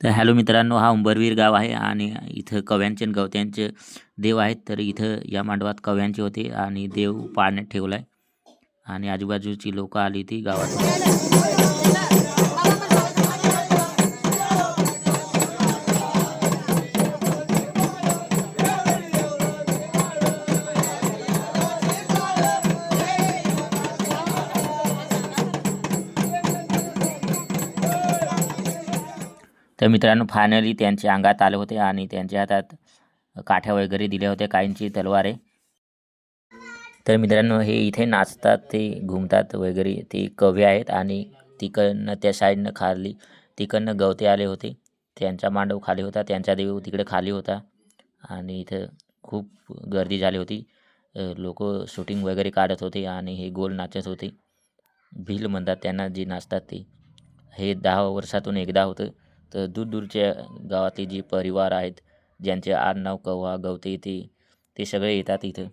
तर हॅलो मित्रांनो हा उंबरवीर गाव आहे आणि इथं कव्यांचे आणि गवत्यांचे देव आहेत. तर इथं या मांडवात कव्यांचे होते आणि देव पाळण्यात ठेवला आहे आणि आजूबाजूची लोक आली ती गावात. तर मित्रांनो फायनली त्यांच्या अंगात आले होते आणि त्यांच्या हातात काठ्या वगैरे दिल्या होत्या काहींची तलवारे. तर मित्रांनो हे इथे नाचतात ते घुमतात वगैरे ते कवी आहेत आणि तिकडनं त्या साईडनं खाली तिकडनं गवते आले होते. त्यांचा मांडव खाली होता त्यांचा देव तिकडे खाली होता आणि इथं खूप गर्दी झाली होती. लोक शूटिंग वगैरे काढत होते आणि हे गोल नाचत होते. भील म्हणतात त्यांना जे नाचतात ते. हे दहा वर्षातून एकदा होतं. तर दूरदूरच्या गावातले जे परिवार आहेत ज्यांचे आडनाव कव्हा गवते ते ते सगळे येतात इथं.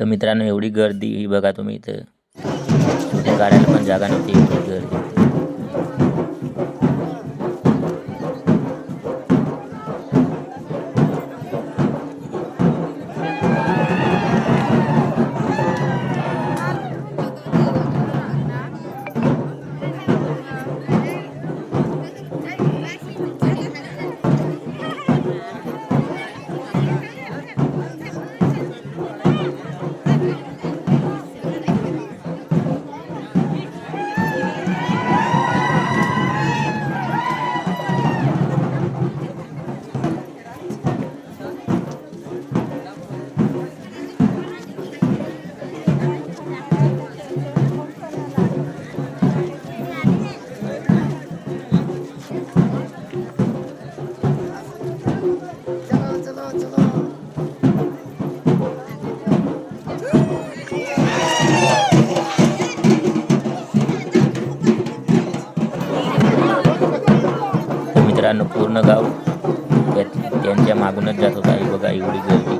तर मित्रांनो एवढी गर्दी ही बघा तुम्ही इथं. गाड्याला पण जागा नव्हती एवढी गर्दी. मित्रांनो पूर्ण गाव त्या- त्यांच्या मागूनच जात होता. ही बघा एवढी गर्दी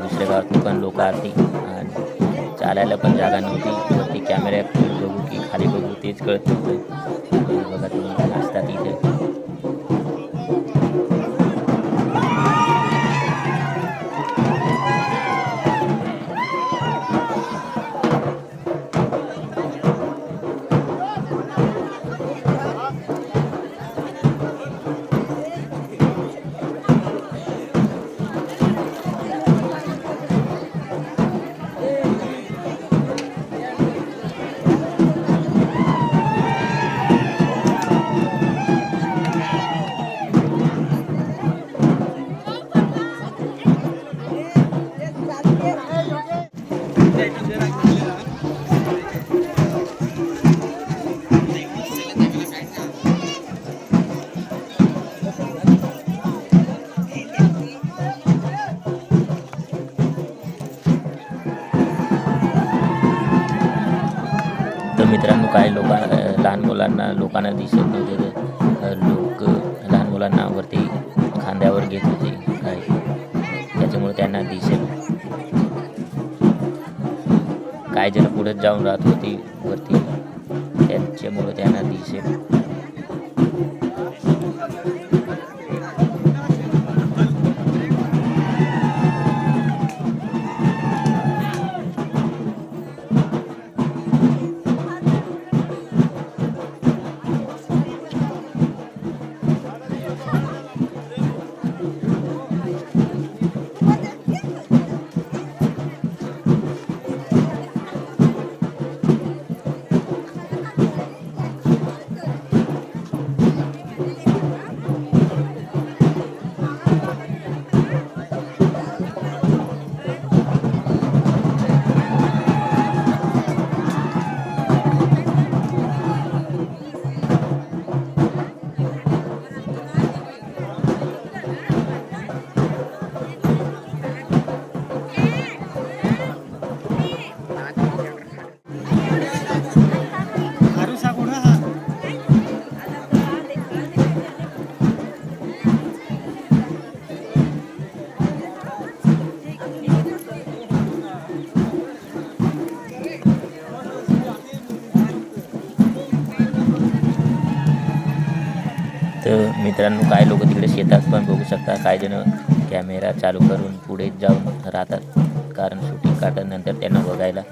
दुसऱ्या गावातून पण लोक आली आणि चालायला पण जागा नव्हती. वरती कॅमेऱ्यात बघू की खाली बघू तेच कळत नव्हतं. बघा तुम्ही असतात इथे लोकांना दिसत नव्हते तर लोक लहान मुलांना वरती खांद्यावर घेत होते काही त्याच्यामुळे त्यांना दिसेल. काही जण पुढे जाऊन राहत होती वरती त्याच्यामुळे त्यांना दिसेल. तर मित्रांनो काही लोक तिकडे शेतात पण बघू शकता काही जण कॅमेरा चालू करून पुढे जाऊन राहतात. कारण शूटिंग काढतात नंतर त्यांना बघायला.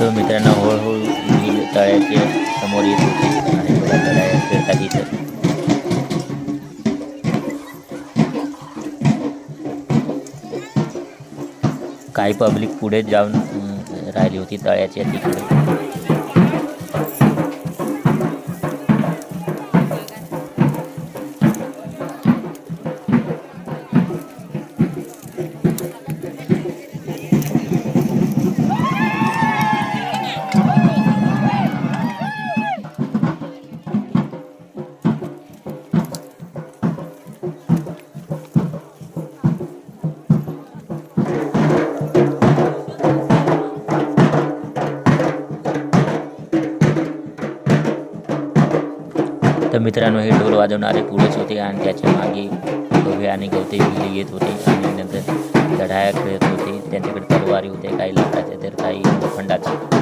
तर मित्रांनो हळूहळू विहीर तळ्याच्या समोर येत होते. काही पब्लिक पुढे जाऊन राहिली होती तळ्याच्या तिकडे मित्रांनो हे ढोल वाजवणारे पुढेच होते आणि त्याच्यामागे गवे आणि गवते विहिरी येत होते आणि नंतर लढाया खेळत होते. त्यांच्याकडे तलवारी होते काही लाकडाच्या तर काही लोखंडाच्या.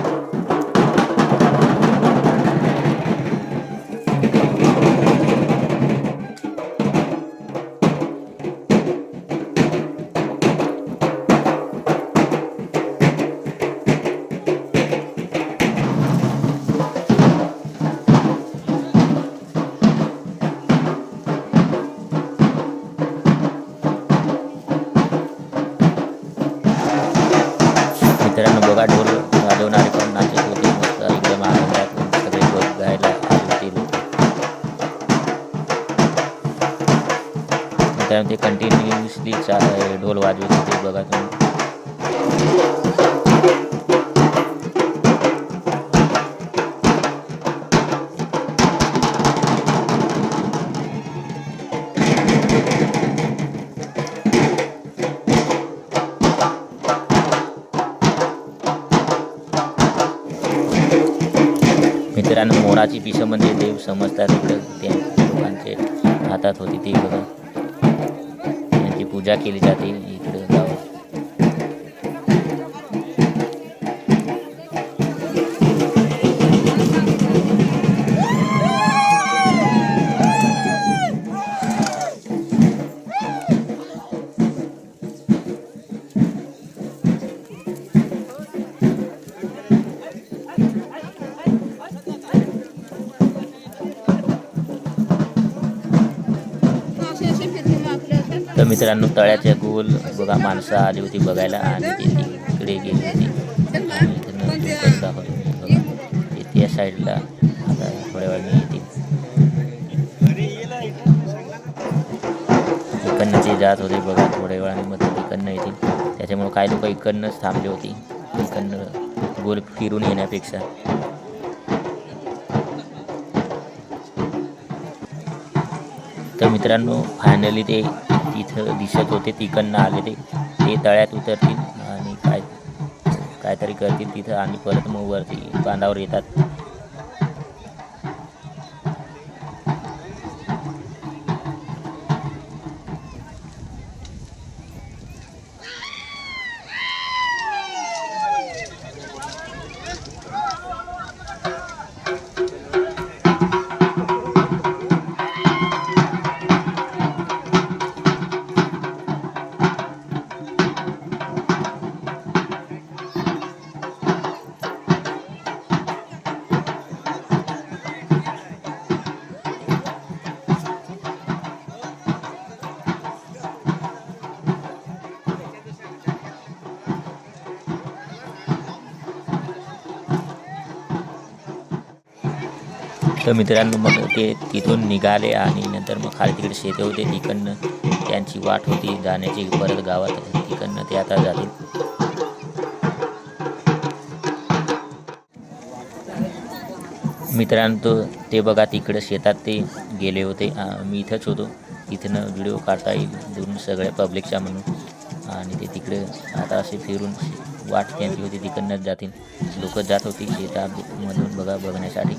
मित्रांनो बघा ढोल वाजवणारे पण नाचत होते मस्त एकदम आनंदात सगळे बघायला आले होते लोक. मित्रांनो ते कंटिन्युअसली चा ढोल वाजवत होते बघा तुम्ही. समजतात इकडं त्या लोकांचे हातात होती ती बघा. त्यांची पूजा केली जाते इकडं. तर मित्रांनो तळ्याच्या गोल बघा माणसं आली होती बघायला आणि ते तिकडे गेली होती. आणि बघा. त्या साईडला आता थोड्या वेळाने येतील इकडनं ते जात होते बघा थोड्या वेळाने मग ते इकडनं येतील. त्याच्यामुळे काही लोक इकडनंच थांबली होती. इकडनं गोल फिरून येण्यापेक्षा. तर मित्रांनो फायनली ते तिथं दिसत होते तिकडनं आले ते. ते तळ्यात उतरतील आणि काय काहीतरी करतील तिथं आणि परत मग वरती बांधावर येतात. तर मित्रांनो मग ते तिथून निघाले आणि नंतर मग खाली तिकडे शेते होते. तिकडनं त्यांची वाट होती जाण्याची परत गावात तिकडनं ते आता जातील. मित्रांनो तो ते बघा तिकडं शेतात ते गेले होते. मी इथंच होतो. तिथनं व्हिडिओ काढता येईल दुरून सगळ्या पब्लिकच्या म्हणून. आणि ते तिकडे आता असे फिरून वाट त्यांची होती तिकडनंच जातील. लोक जात होती शेतामधून बघा बघण्यासाठी.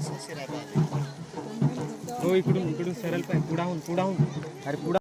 हो इकडून इकडून सरळ पाय पुढाहून पुढाहून अरे पुढा